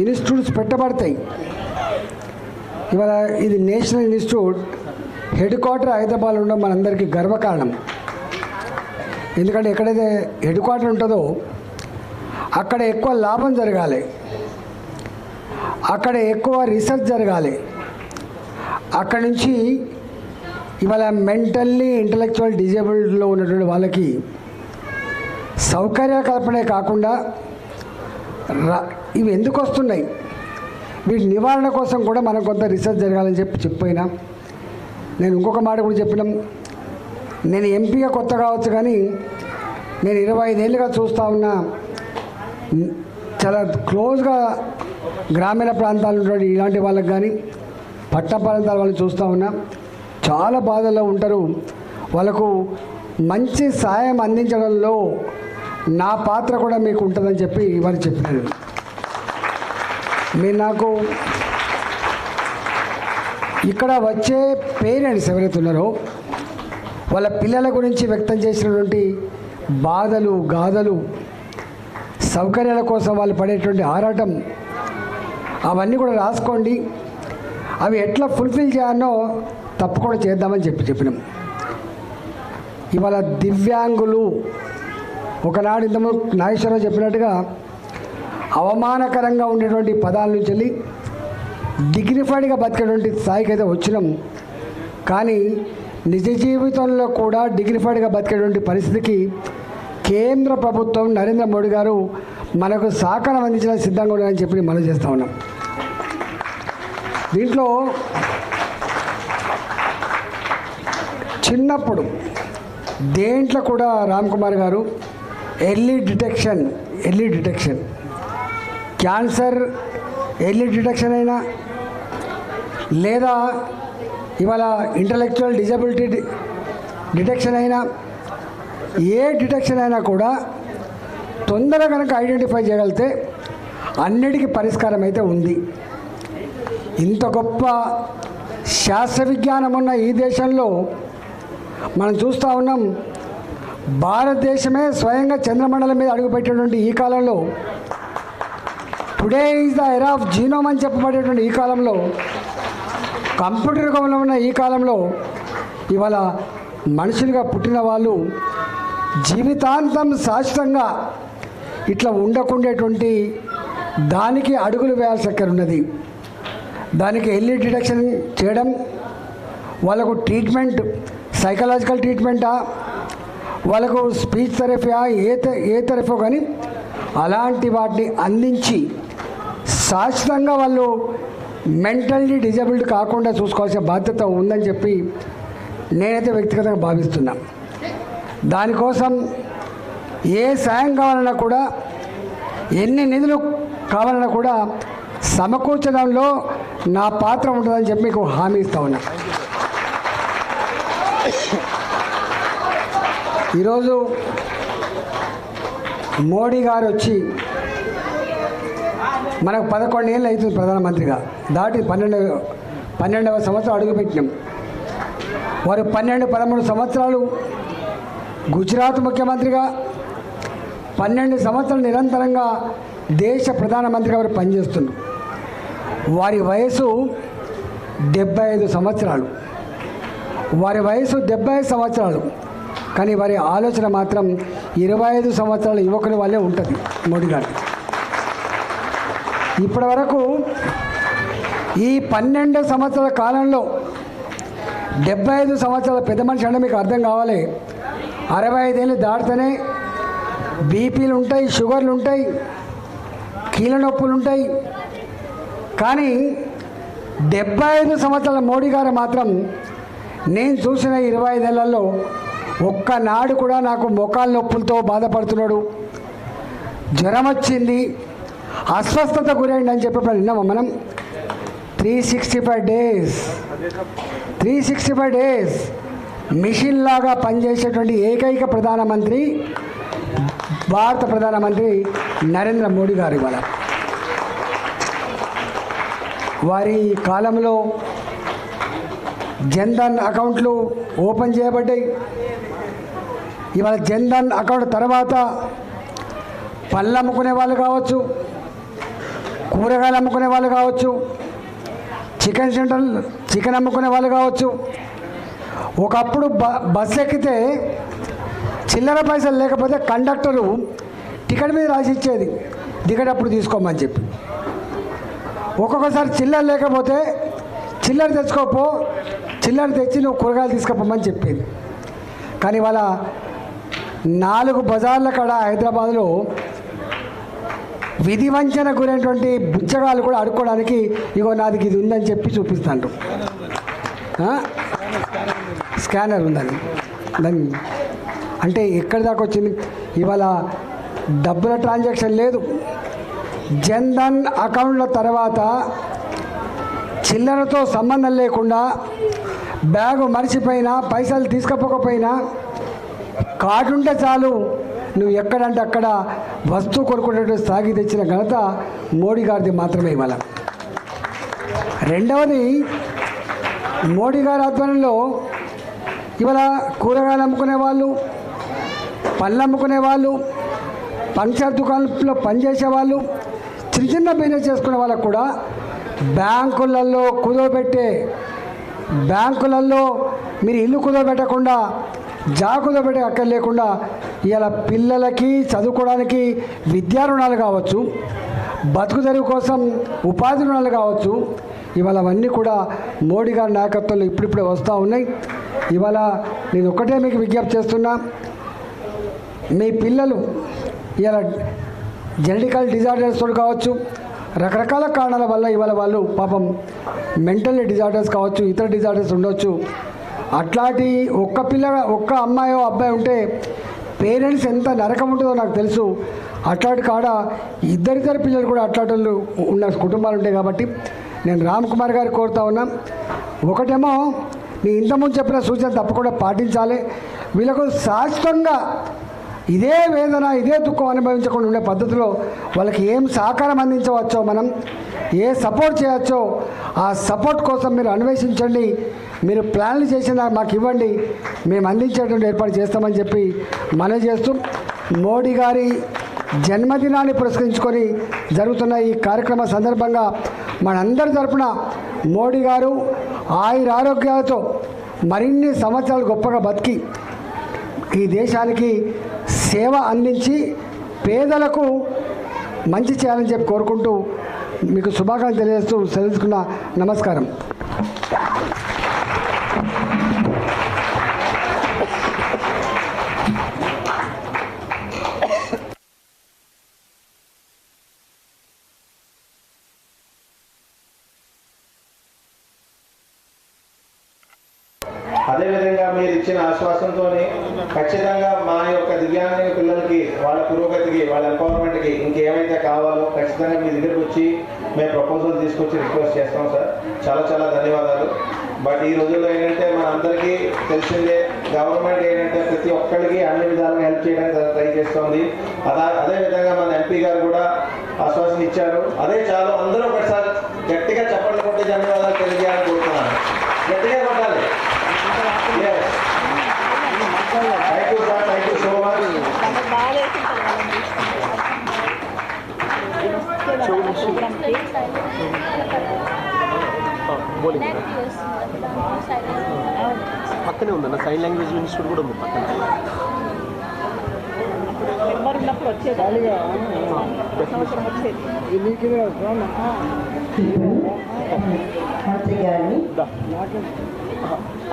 Institutes పెట్టబడతాయి. ఇవాళ ఇది national institute headquarter Hyderabad ఉండడం మనందరికీ గర్వకారణం. ఎందుకంటే ఎక్కడైతే హెడ్ క్వార్టర్ ఉంటుందో అక్కడ ఎక్కువ లాభం జరగాలి. అక్కడ ఎక్కువ రీసెర్చ్ జరగాలి. అక్కడి నుంచి ఇవాళ మెంటల్లీ ఇంటలెక్చువల్ డిజేబుల్డ్లో ఉన్నటువంటి వాళ్ళకి సౌకర్య కల్పనే కాకుండా ఇవి ఎందుకు వస్తున్నాయి? వీటి నివారణ కోసం కూడా మనం కొంత రీసెర్చ్ జరగాలని చెప్పి చెప్పిపోయినా నేను ఇంకొక మాట కూడా చెప్పినాం. నేను ఎంపీగా కొత్త కావచ్చు కానీ నేను ఇరవై ఐదేళ్ళుగా చూస్తూ ఉన్నా. చాలా క్లోజ్గా గ్రామీణ ప్రాంతాలు ఉన్నటువంటి ఇలాంటి వాళ్ళకి కానీ పట్ట ప్రాంతాల వాళ్ళని చూస్తూ ఉన్నా. చాలా బాధల్లో ఉంటారు. వాళ్ళకు మంచి సాయం అందించడంలో నా పాత్ర కూడా మీకు ఉంటుందని చెప్పి వారు చెప్పారు. మీరు నాకు ఇక్కడ వచ్చే పేరెంట్స్ ఎవరైతే ఉన్నారో వాళ్ళ పిల్లల గురించి వ్యక్తం చేసినటువంటి బాధలు గాథలు సౌకర్యాల కోసం వాళ్ళు పడేటువంటి ఆరాటం అవన్నీ కూడా రాసుకోండి. అవి ఎట్లా ఫుల్ఫిల్ చేయాలో తప్పకుండా చేద్దామని చెప్పి చెప్పినాం. ఇవాళ దివ్యాంగులు ఒకనాడు ఇంతకుముందు నాగేశ్వరరావు చెప్పినట్టుగా అవమానకరంగా ఉండేటువంటి పదాల నుంచి వెళ్ళి డిగ్నిఫైడ్గా బతికేటువంటి స్థాయికి అయితే వచ్చినాం. కానీ నిజ జీవితంలో కూడా డిగ్నిఫైడ్గా బతికేటువంటి పరిస్థితికి కేంద్ర ప్రభుత్వం నరేంద్ర మోడీ గారు మనకు సహకారం అందించిన సిద్ధంగా ఉన్నారని చెప్పి మనం చేస్తూ ఉన్నాం. దీంట్లో చిన్నప్పుడు దేంట్లో కూడా రామ్ కుమార్ గారు early detection early detection. Cancer early detection అయినా లేదా ఇవాళ ఇంటలెక్చువల్ డిజబిలిటీ డిటెక్షన్ అయినా ఏ డిటెక్షన్ అయినా కూడా తొందరగా కనుక ఐడెంటిఫై చేయగలిగితే అన్నిటికీ పరిష్కారం అయితే ఉంది. ఇంత గొప్ప శాస్త్ర విజ్ఞానం ఉన్న ఈ దేశంలో మనం చూస్తూ ఉన్నాం భారతదేశమే స్వయంగా చంద్రమండలం మీద అడుగుపెట్టేటువంటి ఈ కాలంలో today is the era of genome అని చెప్పబడేటువంటి ఈ కాలంలో కంప్యూటర్ యుగంలో ఉన్న ఈ కాలంలో ఇవాళ మనుషులుగా పుట్టిన వాళ్ళు జీవితాంతం శాశ్వతంగా ఇట్లా ఉండకుండేటువంటి దానికి అడుగులు వేయాల్సి అక్కడ ఉన్నది. దానికి ఎల్ఈ డిటెక్షన్ చేయడం వాళ్ళకు ట్రీట్మెంట్ సైకలాజికల్ ట్రీట్మెంటా వాళ్ళకు స్పీచ్ థెరపీయా ఏ ఏ థెరపీ కానీ అలాంటి వాటిని అందించి శాశ్వతంగా వాళ్ళు మెంటల్లీ డిజబిలిటీ కాకుండా చూసుకోవాల్సిన బాధ్యత ఉందని చెప్పి నేనైతే వ్యక్తిగతంగా భావిస్తున్నా. దానికోసం ఏ సాయం కావాలన్నా కూడా ఎన్ని నిధులు కావాలన్నా కూడా సమకూర్చడంలో నా పాత్ర ఉంటుందని చెప్పి మీకు హామీ ఇస్తా ఉన్నా. ఈరోజు మోడీ గారు వచ్చి మనకు పదకొండు ఏళ్ళు అవుతుంది ప్రధానమంత్రిగా. దాటి పన్నెండు పన్నెండవ సంవత్సరం అడుగుపెట్టినాం. వారు పన్నెండు పదమూడు సంవత్సరాలు గుజరాత్ ముఖ్యమంత్రిగా పన్నెండు సంవత్సరాలు నిరంతరంగా దేశ ప్రధానమంత్రిగా వారు పనిచేస్తున్నారు. వారి వయసు డెబ్బై ఐదు సంవత్సరాలు. వారి వయసు డెబ్బై ఐదు సంవత్సరాలు. కానీ వారి ఆలోచన మాత్రం ఇరవై ఐదు సంవత్సరాల యువకుల వల్లే ఉంటుంది మోడీ గారు. ఇప్పటి వరకు ఈ పన్నెండు సంవత్సరాల కాలంలో డెబ్బై ఐదు సంవత్సరాల పెద్ద మనిషి అంటే మీకు అర్థం కావాలి. అరవై ఐదేళ్ళు దాటితేనే బీపీలు ఉంటాయి షుగర్లు ఉంటాయి కీళ్ళ నొప్పులు ఉంటాయి. కానీ డెబ్బై ఐదు సంవత్సరాల మోడీ గారు మాత్రం నేను చూసిన ఇరవై ఐదేళ్ళలో ఒక్కనాడు కూడా నాకు మోకాలు నొప్పులతో బాధపడుతున్నాడు. జ్వరం వచ్చింది. అస్వస్థత గురైంది అని చెప్పి విన్నాము విన్నామా మనం? Three sixty five days three sixty five days mission లాగా పనిచేసేటువంటి ఏకైక ప్రధానమంత్రి భారత ప్రధానమంత్రి నరేంద్ర మోడీ గారు ఇవాళ. వారి కాలంలో జన్ధన్ అకౌంట్లు ఓపెన్ చేయబడ్డాయి. ఇవాళ జన్ధన్ అకౌంట్ తర్వాత పళ్ళు అమ్ముకునే వాళ్ళు కావచ్చు కూరగాయలు అమ్ముకునే వాళ్ళు కావచ్చు చికెన్ సెంటర్ చికెన్ అమ్ముకునే వాళ్ళు కావచ్చు. ఒకప్పుడు బ బస్సు ఎక్కితే చిల్లర పైసలు లేకపోతే కండక్టరు టికెట్ మీద రాసి ఇచ్చేది. దిగేటప్పుడు తీసుకోమని చెప్పి. ఒక్కొక్కసారి చిల్లర లేకపోతే చిల్లర తెచ్చుకోపో చిల్లర తెచ్చి నువ్వు కూరగాయలు తీసుకుపోమని చెప్పింది. కానీ వాళ్ళ నాలుగు బజార్ల కాడ హైదరాబాద్లో విధి వంచన గురైనటువంటి బుచ్చగాళ్ళు కూడా అడుక్కోవడానికి ఇగో నాది ఇది ఉందని చెప్పి చూపిస్తాండ్రు. స్కానర్ ఉందని దాని అంటే ఎక్కడి దాకా వచ్చింది? ఇవాళ డబ్బుల ట్రాన్సాక్షన్ లేదు. జన్ధన్ అకౌంట్ల తర్వాత చిల్లరతో సంబంధం లేకుండా బ్యాగు మర్చిపోయినా పైసలు తీసుకపోకపోయినా కార్డు ఉంటే చాలు. నువ్వు ఎక్కడంటే అక్కడ వస్తువు కొనుక్కునేటువంటి సాగి తెచ్చిన ఘనత మోడీ గారిది మాత్రమే ఇవాళ. రెండవది మోడీ గారి ఆధ్వర్యంలో ఇవాళ కూరగాయలు అమ్ముకునే వాళ్ళు పళ్ళు అమ్ముకునే వాళ్ళు పంచర్ దుకాణంలో పనిచేసే వాళ్ళు చిన్న చిన్న బిజినెస్ చేసుకునే వాళ్ళకు కూడా బ్యాంకులలో కుదోబెట్టే బ్యాంకులలో మీరు ఇల్లు కుదోబెట్టకుండా జా కుదోబెట్టే అక్కర్ లేకుండా ఇలా పిల్లలకి చదువుకోవడానికి విద్యా రుణాలు కావచ్చు బతుకు తెరువు కోసం ఉపాధి రుణాలు కావచ్చు ఇవాళ అవన్నీ కూడా మోడీ గారి నాయకత్వంలో ఇప్పుడిప్పుడే వస్తూ ఉన్నాయి. ఇవాళ నేను ఒకటే మీకు విజ్ఞప్తి చేస్తున్నా మీ పిల్లలు ఇలా జెనటికల్ డిజార్డర్స్ కావచ్చు రకరకాల కారణాల వల్ల ఇవాళ వాళ్ళు పాపం మెంటల్ డిజార్డర్స్ కావచ్చు ఇతర డిజార్డర్స్ ఉండొచ్చు అట్లాంటి ఒక్క పిల్ల ఒక్క అమ్మాయో అబ్బాయి ఉంటే పేరెంట్స్ ఎంత నరకం ఉంటుందో నాకు తెలుసు. అట్లాంటి కాడ ఇద్దరిద్దరు పిల్లలు కూడా అట్లాంటి వాళ్ళు ఉన్న కుటుంబాలు ఉంటాయి కాబట్టి నేను రామ్ కుమార్ గారు కోరుతా ఉన్నా. ఒకటేమో నీ ఇంతకుముందు చెప్పిన సూచన తప్పకుండా పాటించాలి. వీళ్ళకు శాశ్వతంగా ఇదే వేదన ఇదే దుఃఖం అనుభవించకుండా ఉండే పద్ధతిలో వాళ్ళకి ఏం సహకారం అందించవచ్చో మనం ఏ సపోర్ట్ చేయవచ్చో ఆ సపోర్ట్ కోసం మీరు అన్వేషించండి. మీరు ప్లాన్లు చేసిన మాకు ఇవ్వండి. మేము అందించేటువంటి ఏర్పాటు చేస్తామని చెప్పి మనవి చేస్తూ మోడీ గారి జన్మదినాన్ని పురస్కరించుకొని జరుగుతున్న ఈ కార్యక్రమ సందర్భంగా మనందరి తరపున మోడీ గారు ఆయుర ఆరోగ్యాలతో మరిన్ని సంవత్సరాలు గొప్పగా బతికి ఈ దేశానికి సేవ అందించి పేదలకు మంచి చేయాలని చెప్పి కోరుకుంటూ మీకు శుభాకాంక్షలు తెలియజేస్తూ సెలవుకున్న నమస్కారం. గవర్నమెంట్ ప్రతి ఒక్కరికి అన్ని విధాలుగా హెల్ప్ చేయడానికి ట్రై చేస్తోంది అదే విధంగా మన ఎంపీ గారు కూడా ఆశ్వాసన ఇచ్చారు అదే చాలు అందరూ ఒకసారి గట్టిగా చప్పట్లు కొట్టి ధన్యవాదాలు తెలియజేయాలని కోరుతున్నాను గట్టిగా కొట్టాలి Yes. Thank you, sir. Thank you so much. పక్కనే ఉందన్న సైన్ లాంగ్వేజ్ ఇన్స్టిట్యూట్ కూడా ఉంది పక్కన.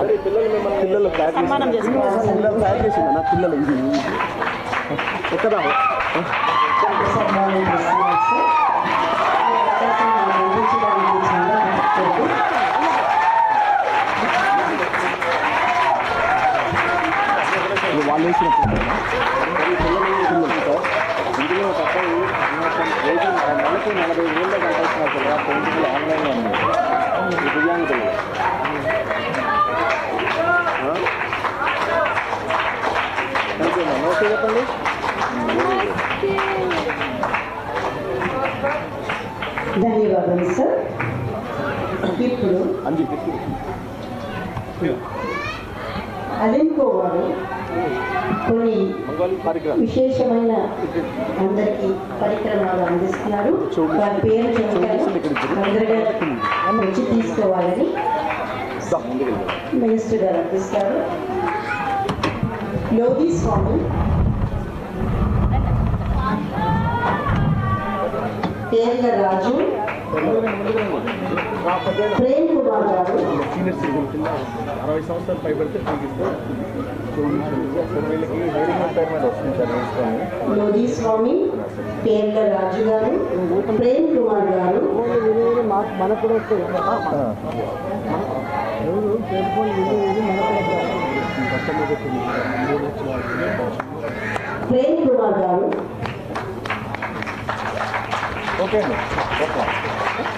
అదే పిల్లలు మిమ్మల్ని పిల్లలు ప్యాక్ సన్మానం చేసుకోవాలి. పిల్లలు ప్యాక్ చేసింది నా పిల్లలు ఇది ఎక్కడ వేసిన ఇందులో ఒక అబ్బాయి రేటింగ్ నెలకి నలభై వేల కట్టాల్సిన పిల్లలు పెయింటింగ్లు ఆన్లైన్లో ఉంది దివ్యాంగ పిల్లలు నమస్తే చెప్పండి ధన్యవాదాలు సార్ ఇప్పుడు అలెంకో వారు విశేషమైన అందరికీ పరిక్రమలు అందిస్తున్నారు. వారి పేరు వచ్చి తీసుకోవాలని మినిస్టర్ గారు అందిస్తారు. లోధి స్వామి. పేర్ల రాజు. ప్రేమ్ కుమార్ గారు సీనియర్ సిటిజన్ కింద అరవై సంవత్సరాలు పైబడితే తగ్గిస్తారు వీళ్ళకి హెయిరింగ్ ఇంపైర్మెంట్ వస్తుంది సార్ స్వామి పేర్ల రాజు గారు ప్రేమ్ కుమార్ గారు. ప్రేమ్ కుమార్ గారు. ఓకే అండి. ఓకే.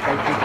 రెండు వాళ్ళు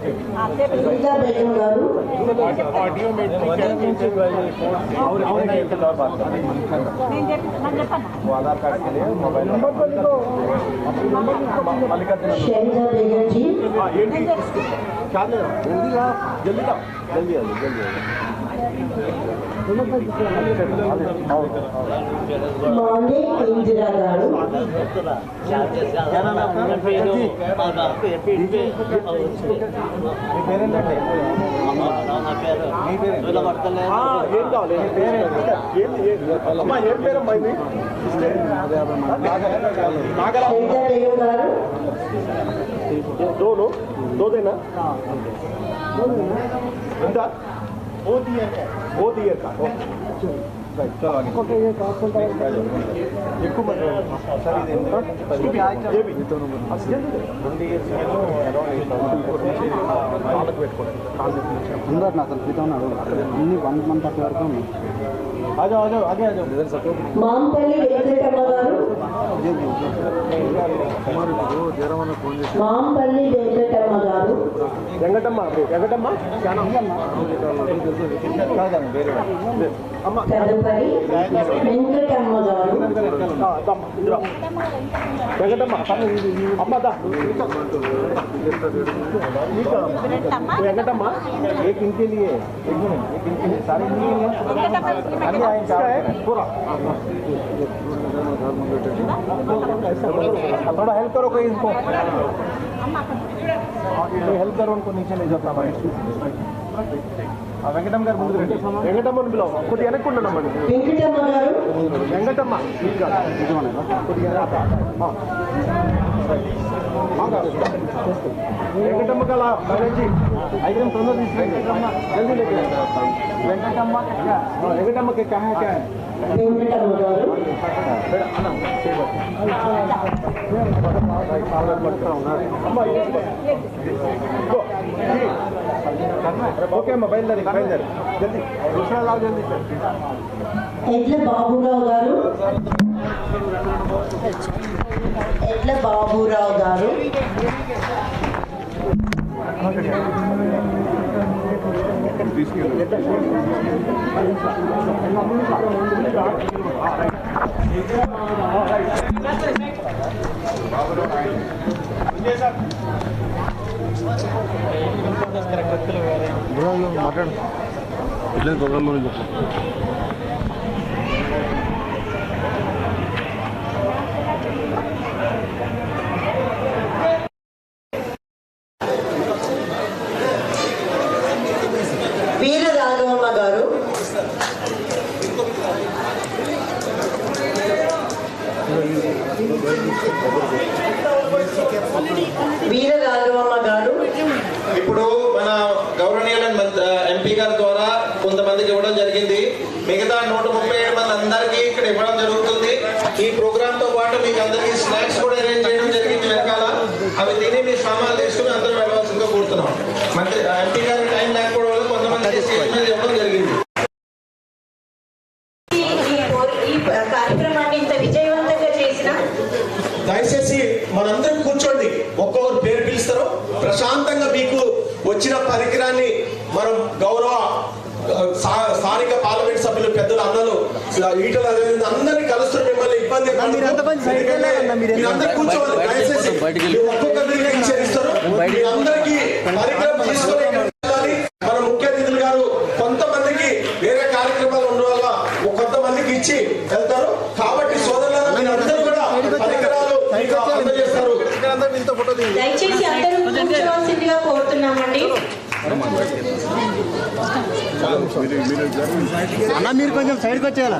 షైదా బేగం షైదా బేగం గారు నేను చెప్పి నాకు చెప్పాను आधार कार्ड के लिए mobile number Mallikarjun Shaida Begum G क्या ले रहा जल्दी आ जल्दी आओ जल्दी మౌండే ఇందిరా గారు డోను డోదేనా ఉందా बोथ ईयर का बोथ ईयर का అందరు అతను క్రితం అన్ని వన్ మంత్ వరకు మాంపల్లి వెంకటమ్మ గారు. మాంపల్లి వెంకటమ్మ గారు. వెంకటమ్మ వెంకటమ్మ? తదుపరి వెంకటమ్మ గారు. వెంకటమ్మ అమ్మ దా. వెంకటమ్మ एक इनके लिए एक मिनट एक इनके लिए सारे इनके लिए अन्य आए क्या पूरा थोड़ा हेल्प करो कोई इनको कोई हेल्प करो उनको नीचे ले जाओ हमारे వెంకటమ్మ గారు ముందు రండి వెంకటమ్మని పిలవ కొద్దిగా వెనక్కి ఉండమ్మా వెంకటమ్మ గారు వెంకటమ్మ కొద్దిగా ఆ. వెంకటమ్మ కళ బాలాజీ. ఐటమ్ తొందర వెంకటమ్మ జల్దీ లెక్క వెంకటమ్మ వెంకటమ్మకి కహా క్యా ఓకే అమ్మ బయలుదేరి బయలుదేరి. జల్దీ. దూసరా లావు జల్దీ ఎడ్ల బాబురావు గారు. ఎడ్ల బాబురావు గారు మాట్లాడు ఇట్లా ప్రోగ్రామ్ గురించి చెప్పు వీర రాఘవమ్మ గారు వీర రాఘవమ్మ గారు ఇప్పుడు మన గౌరవనీయులైన మంత్రి ఎంపీ గారి ద్వారా కొంతమందికి ఇవ్వడం జరిగింది మిగతా నూట ముప్పై ఏడు మంది అందరికీ ఇక్కడ ఇవ్వడం జరుగుతుంది ఈ ప్రోగ్రామ్తో పాటు మీకు అందరికీ స్నాక్స్ కూడా అరేంజ్ చేయడం జరిగింది వెనకాల అవి తిని మీ సామాన్లు తీసుకుని అందరూ వెళ్ళవలసిందిగా కోరుతున్నాం మంత్రి ఎంపీ గారి టైం లేకపోవడం వల్ల కొంతమంది జరిగింది. ఈ కార్యక్రమాన్ని ఇంత విజయవంతంగా చేసిన దయచేసి మనందరం కూర్చోండి. ఒక్కొక్కరు పేరు పిలుస్తారు. ప్రశాంతంగా మీకు వచ్చిన పరికరాన్ని మనం గౌరవ స్థానిక పార్లమెంట్ సభ్యులు పెద్దలు అన్నలు ఇలా ఈటల అందరినీ ఇబ్బంది కూర్చోవాలి తీసుకొని. మన ముఖ్య అతిథులు గారు కొంతమందికి వేరే కార్యక్రమాలు ఉండడం వల్ల ఒక కొంతమందికి ఇచ్చి వెళ్తారు. కాబట్టి కూడా పరికరాలు అందజేస్తారు. దయచేసి అందరూ కూర్చోవాల్సిందిగా కోరుతున్నామండి. అన్న మీరు కొంచెం సైడ్కి వచ్చేయాలా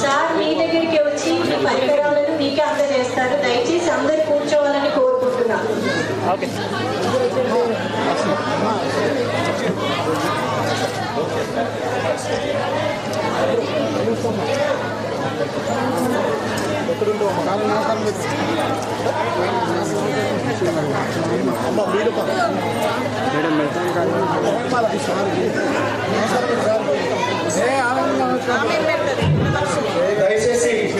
సార్ మీ దగ్గరికి వచ్చి మీ పరికరాలను మీకే అందజేస్తారు. దయచేసి అందరు కూర్చోవాలని కోరుకుంటున్నాను. దయచేసి